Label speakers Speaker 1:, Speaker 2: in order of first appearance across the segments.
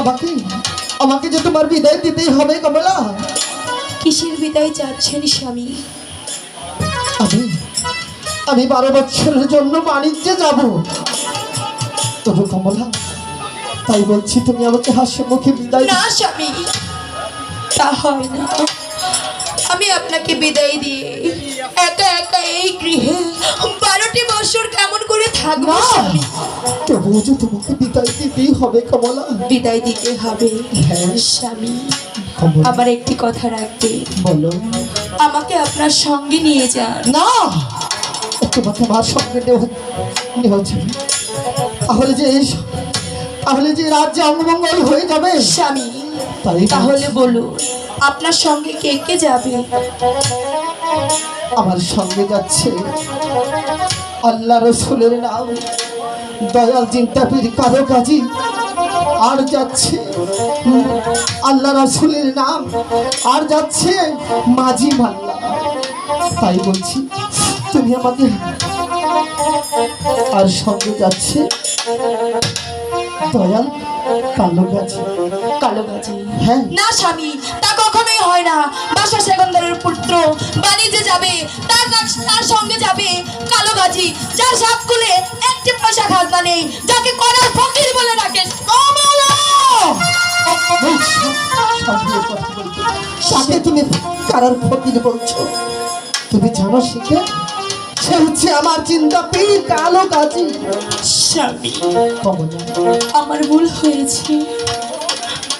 Speaker 1: আমাকে আমাকে যে তোমার বিদায় দিতেই হবে কমলা।
Speaker 2: কিসের বিদায় চাচ্ছেন স্বামী?
Speaker 1: আমি আমি বারো বছরের জন্য বাণিজ্যে যাব। তবু কমলা তাই বলছি তুমি আমাকে হাসি মুখে বিদায়
Speaker 2: না স্বামী তা হয় না। আমি আপনাকে বিদায় দিয়ে একা
Speaker 1: তবুও যে তোমাকে বিদায় দিতেই হবে কমলা।
Speaker 2: বিদায় দিতে হবে
Speaker 1: হ্যাঁ।
Speaker 2: স্বামী। আবার একটি কথা রাখবে।
Speaker 1: বলো।
Speaker 2: আমাকে আপনার সঙ্গে নিয়ে যান।
Speaker 1: না! তোমাকে আমার সঙ্গে নেওয়া তাহলে যে তাহলে যে রাজ্যে অঙ্গমঙ্গল হয়ে যাবে।
Speaker 2: স্বামী তাহলে বলুন আপনার সঙ্গে কে কে যাবে?
Speaker 1: আমার সঙ্গে যাচ্ছে আল্লাহ রসুলের নাম। দয়াল চিন্তাপির কারও কাজী আর যাচ্ছে। আল্লাহ রসুলের নাম আর যাচ্ছে মাঝি মাল্লা। তাই বলছি তুমি আমাকে আর সঙ্গে যাচ্ছে? দয়াল কালো গাছি।
Speaker 2: কালো গাছি।
Speaker 1: হ্যাঁ।
Speaker 2: না স্বামী তা কখনোই হয় না। বাসা সেকন্দারের পুত্র বাণিজ্যে যাবে যার খুলে একটি পয়সা খাজনা নেই যাকে করার ফকির বলে ডাকে!
Speaker 1: তাকে তুমি কারার ফকির বলছো। তুমি জানো শিখে? সে হচ্ছে আমার চিন্তা পীর কালো গাছি
Speaker 2: স্বামী আমার ভুল হয়েছে।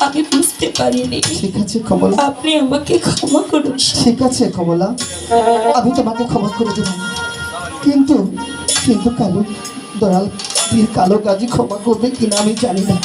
Speaker 2: আমি বুঝতে পারিনি।
Speaker 1: ঠিক আছে কমলা।
Speaker 2: আপনি আমাকে ক্ষমা করুন।
Speaker 1: ঠিক আছে কমলা। আমি তোমাকে ক্ষমা করে দিলাম কিন্তু কিন্তু কালো দয়াল কালো গাছি ক্ষমা করবে কিনা আমি জানি না।